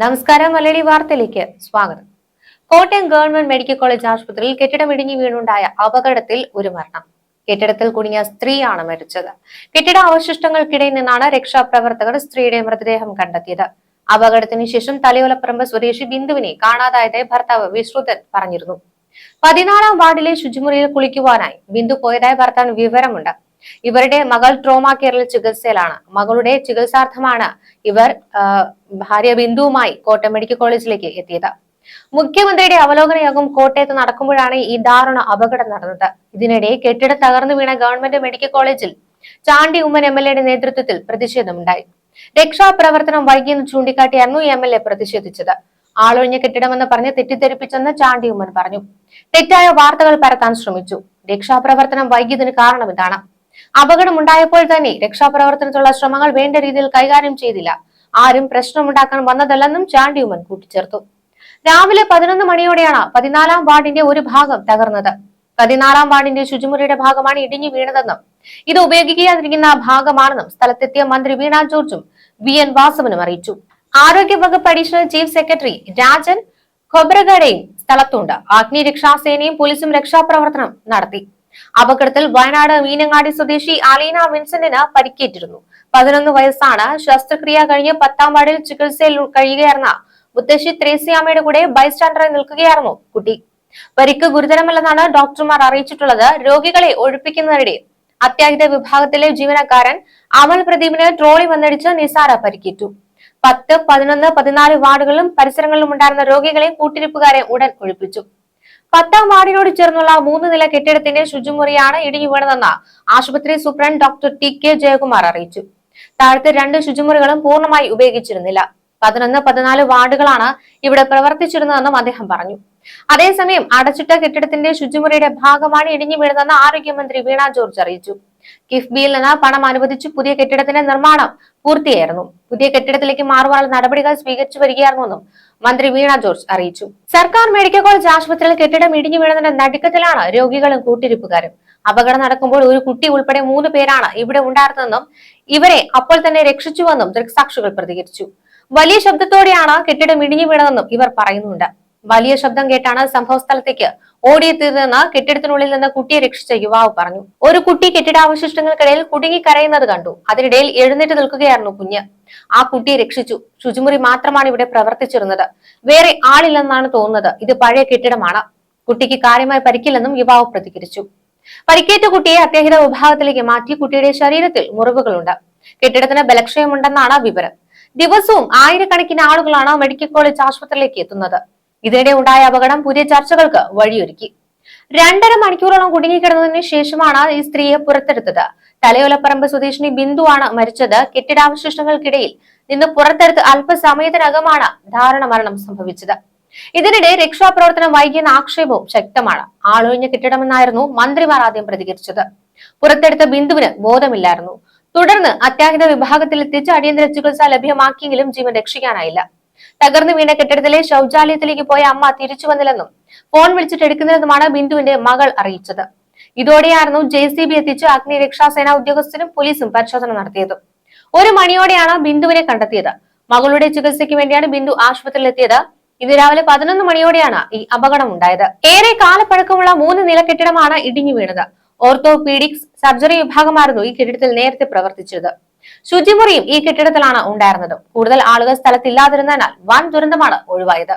നമസ്കാരം മലയാളി വാർത്തയിലേക്ക് സ്വാഗതം. കോട്ടയം ഗവൺമെന്റ് മെഡിക്കൽ കോളേജ് ആശുപത്രിയിൽ കെട്ടിടം ഇടിഞ്ഞു വീണുണ്ടായ അപകടത്തിൽ ഒരു മരണം. കെട്ടിടത്തിൽ കുടുങ്ങിയ സ്ത്രീയാണ് മരിച്ചത്. കെട്ടിട അവശിഷ്ടങ്ങൾക്കിടയിൽ നിന്നാണ് രക്ഷാപ്രവർത്തകർ സ്ത്രീയുടെ മൃതദേഹം കണ്ടെത്തിയത്. അപകടത്തിന് ശേഷം തലയോലപ്പറമ്പ് സ്വദേശി ബിന്ദുവിനെ കാണാതായതായി ഭർത്താവ് വിശ്രുതൻ പറഞ്ഞിരുന്നു. പതിനാലാം വാർഡിലെ ശുചിമുറിയിൽ കുളിക്കുവാനായി ബിന്ദു പോയതായി ഭർത്താവിന് വിവരമുണ്ട്. ഇവരുടെ മകൾ ട്രോമ കെയറിൽ ചികിത്സയിലാണ്. മകളുടെ ചികിത്സാർത്ഥമാണ് ഇവർ ഭാര്യ ബിന്ദുവുമായി കോട്ടയം മെഡിക്കൽ കോളേജിലേക്ക് എത്തിയത്. മുഖ്യമന്ത്രിയുടെ അവലോകന യോഗം കോട്ടയത്ത് നടക്കുമ്പോഴാണ് ഈ ദാരുണ അപകടം നടന്നത്. ഇതിനിടെ കെട്ടിടം തകർന്നു വീണ ഗവൺമെന്റ് മെഡിക്കൽ കോളേജിൽ ചാണ്ടി ഉമ്മൻ എം എൽ എയുടെ നേതൃത്വത്തിൽ പ്രതിഷേധമുണ്ടായി. രക്ഷാപ്രവർത്തനം വൈകിയെന്ന് ചൂണ്ടിക്കാട്ടിയായിരുന്നു എം എൽ എ പ്രതിഷേധിച്ചത്. ആളൊഴിഞ്ഞ കെട്ടിടമെന്ന് പറഞ്ഞ് തെറ്റിദ്ധരിപ്പിച്ചെന്ന് ചാണ്ടി ഉമ്മൻ പറഞ്ഞു. തെറ്റായ വാർത്തകൾ പരത്താൻ ശ്രമിച്ചു. രക്ഷാപ്രവർത്തനം വൈകിയതിന് കാരണം ഇതാണ്. അപകടമുണ്ടായപ്പോൾ തന്നെ രക്ഷാപ്രവർത്തനത്തിലുള്ള ശ്രമങ്ങൾ വേണ്ട രീതിയിൽ കൈകാര്യം ചെയ്തില്ല. ആരും പ്രശ്നമുണ്ടാക്കാൻ വന്നതല്ലെന്നും ചാണ്ടിയുമൻ കൂട്ടിച്ചേർത്തു. രാവിലെ പതിനൊന്ന് മണിയോടെയാണ് പതിനാലാം വാർഡിന്റെ ഒരു ഭാഗം തകർന്നത്. പതിനാലാം വാർഡിന്റെ ശുചിമുറിയുടെ ഭാഗമാണ് ഇടിഞ്ഞു വീണതെന്നും ഇത് ഉപയോഗിക്കാതിരിക്കുന്ന ഭാഗമാണെന്നും സ്ഥലത്തെത്തിയ മന്ത്രി വീണ ജോർജും വി എൻ വാസവനും അറിയിച്ചു. ആരോഗ്യ വകുപ്പ് അഡീഷണൽ ചീഫ് സെക്രട്ടറി രാജൻ ഖൊബ്രഗഡയും സ്ഥലത്തുണ്ട്. അഗ്നിരക്ഷാസേനയും പോലീസും രക്ഷാപ്രവർത്തനം നടത്തി. അപകടത്തിൽ വയനാട് മീനങ്ങാടി സ്വദേശി അലീന വിൻസെന്റിന് പരിക്കേറ്റിരുന്നു. പതിനൊന്ന് വയസ്സാണ്. ശസ്ത്രക്രിയ കഴിഞ്ഞ് പത്താം വാർഡിൽ ചികിത്സയിൽ കഴിയുകയായിരുന്ന മുത്തശ്ശി ത്രേസ്യാമ്മയുടെ കൂടെ ബൈസ്റ്റാൻഡറായി നിൽക്കുകയായിരുന്നു കുട്ടി. പരിക്ക് ഗുരുതരമല്ലെന്നാണ് ഡോക്ടർമാർ അറിയിച്ചിട്ടുള്ളത്. രോഗികളെ ഒഴിപ്പിക്കുന്നതിനിടെ അത്യാഹിത വിഭാഗത്തിലെ ജീവനക്കാരൻ അമൽ പ്രദീപിന് ട്രോളി വന്നടിച്ച് നിസാര പരിക്കേറ്റു. പത്ത് പതിനൊന്ന് പതിനാല് വാർഡുകളിലും പരിസരങ്ങളിലും ഉണ്ടായിരുന്ന രോഗികളെ കൂട്ടിരിപ്പുകാരെ ഉടൻ ഒഴിപ്പിച്ചു. പത്താം വാർഡിനോട് ചേർന്നുള്ള മൂന്ന് നില കെട്ടിടത്തിന്റെ ശുചിമുറിയാണ് ഇടിഞ്ഞു വീണതെന്ന് ആശുപത്രി superintendent doctor T K Jayakumar അറിയിച്ചു. താഴത്തെ രണ്ട് ശുചിമുറികളും പൂർണമായി ഉപയോഗിച്ചിരുന്നില്ല. പതിനൊന്ന് പതിനാല് വാർഡുകളാണ് ഇവിടെ പ്രവർത്തിച്ചിരുന്നതെന്നും അദ്ദേഹം പറഞ്ഞു. അതേസമയം അടച്ചിട്ട കെട്ടിടത്തിന്റെ ശുചിമുറിയുടെ ഭാഗമാണ് ഇടിഞ്ഞു വീണതെന്ന് ആരോഗ്യമന്ത്രി വീണ ജോർജ് അറിയിച്ചു. കിഫ്ബിയിൽ നിന്ന് പണം അനുവദിച്ചു പുതിയ കെട്ടിടത്തിന്റെ നിർമ്മാണം പൂർത്തിയായിരുന്നു. പുതിയ കെട്ടിടത്തിലേക്ക് മാറുവാനുള്ള നടപടികൾ സ്വീകരിച്ചു വരികയായിരുന്നുവെന്നും മന്ത്രി വീണ ജോർജ് അറിയിച്ചു. സർക്കാർ മെഡിക്കൽ കോളേജ് ആശുപത്രിയിൽ കെട്ടിടം ഇടിഞ്ഞു വീണതിന്റെ നടുക്കത്തിലാണ് രോഗികളും കൂട്ടിരിപ്പുകാരും. അപകടം നടക്കുമ്പോൾ ഒരു കുട്ടി ഉൾപ്പെടെ മൂന്ന് പേരാണ് ഇവിടെ ഉണ്ടായിരുന്നതെന്നും ഇവരെ അപ്പോൾ തന്നെ രക്ഷിച്ചുവെന്നും ദൃക്സാക്ഷികൾ പ്രതികരിച്ചു. വലിയ ശബ്ദത്തോടെയാണ് കെട്ടിടം ഇടിഞ്ഞു വീണതെന്നും ഇവർ പറയുന്നുണ്ട്. വലിയ ശബ്ദം കേട്ടാണ് സംഭവ സ്ഥലത്തേക്ക് ഓടിയെത്തിയതെന്ന് കെട്ടിടത്തിനുള്ളിൽ നിന്ന് കുട്ടിയെ രക്ഷിച്ച യുവാവ് പറഞ്ഞു. ഒരു കുട്ടി കെട്ടിടാവശിഷ്ടങ്ങൾക്കിടയിൽ കുടുങ്ങി കരയുന്നത് കണ്ടു. അതിനിടയിൽ എഴുന്നേറ്റ് നിൽക്കുകയായിരുന്നു കുഞ്ഞ്. ആ കുട്ടിയെ രക്ഷിച്ചു. ശുചിമുറി മാത്രമാണ് ഇവിടെ പ്രവർത്തിച്ചിരുന്നത്. വേറെ ആളില്ലെന്നാണ് തോന്നുന്നത്. ഇത് പഴയ കെട്ടിടമാണ്. കുട്ടിക്ക് കാര്യമായി പരിക്കില്ലെന്നും യുവാവ് പ്രതികരിച്ചു. പരിക്കേറ്റ കുട്ടിയെ അത്യാഹിത വിഭാഗത്തിലേക്ക് മാറ്റി കുട്ടിയുടെ ശരീരത്തിൽ മുറിവുകളുണ്ട്. കെട്ടിടത്തിന് ബലക്ഷയമുണ്ടെന്നാണ് വിവരം. ദിവസവും ആയിരക്കണക്കിന് ആളുകളാണ് മെഡിക്കൽ കോളേജ് ആശുപത്രിയിലേക്ക് എത്തുന്നത്. ഇതിനിടെ ഉണ്ടായ അപകടം പുതിയ ചർച്ചകൾക്ക് വഴിയൊരുക്കി. രണ്ടര മണിക്കൂറോളം കുടുങ്ങിക്കിടന്നതിന് ശേഷമാണ് ഈ സ്ത്രീയെ പുറത്തെടുത്തത്. തലയോലപ്പറമ്പ് സ്വദേശിനി ബിന്ദുവാണ് മരിച്ചത്. കെട്ടിടാവശിഷ്ടങ്ങൾക്കിടയിൽ നിന്ന് പുറത്തെടുത്ത് അല്പസമയത്തിനകമാണ് ധാരണ മരണം സംഭവിച്ചത്. ഇതിനിടെ രക്ഷാപ്രവർത്തനം വൈകിയെന്ന ആക്ഷേപവും ശക്തമാണ്. ആളൊഴിഞ്ഞ കെട്ടിടമെന്നായിരുന്നു മന്ത്രിമാർ ആദ്യം പ്രതികരിച്ചത്. പുറത്തെടുത്ത ബിന്ദുവിന് ബോധമില്ലായിരുന്നു. തുടർന്ന് അത്യാഹിത വിഭാഗത്തിൽ എത്തിച്ച് അടിയന്തര ചികിത്സ ലഭ്യമാക്കിയെങ്കിലും ജീവൻ രക്ഷിക്കാനായില്ല. തകർന്നു വീണ കെട്ടിടത്തിലെ ശൗചാലയത്തിലേക്ക് പോയ അമ്മ തിരിച്ചു വന്നില്ലെന്നും ഫോൺ വിളിച്ചിട്ട് എടുക്കുന്നില്ലെന്നുമാണ് ബിന്ദുവിന്റെ മകൾ അറിയിച്ചത്. ഇതോടെയായിരുന്നു ജെ സി ബി എത്തിച്ച് അഗ്നിരക്ഷാസേന ഉദ്യോഗസ്ഥരും പോലീസും പരിശോധന നടത്തിയത്. ഒരു മണിയോടെയാണ് ബിന്ദുവിനെ കണ്ടെത്തിയത്. മകളുടെ ചികിത്സയ്ക്ക് വേണ്ടിയാണ് ബിന്ദു ആശുപത്രിയിൽ എത്തിയത് ഇന്ന് രാവിലെ പതിനൊന്ന് മണിയോടെയാണ് ഈ അപകടം ഉണ്ടായത് ഏറെ കാലപ്പഴക്കമുള്ള മൂന്ന് നില കെട്ടിടമാണ് ഇടിഞ്ഞു വീണത്. ഓർത്തോപീഡിക്സ് സർജറി വിഭാഗമായിരുന്നു ഈ കെട്ടിടത്തിൽ നേരത്തെ പ്രവർത്തിച്ചത് ശുചിമുറിയും ഈ കെട്ടിടത്തിലാണ് ഉണ്ടായിരുന്നത്. കൂടുതൽ ആളുകൾ സ്ഥലത്തില്ലാതിരുന്നതിനാൽ വൻ ദുരന്തമാണ് ഒഴിവായത്.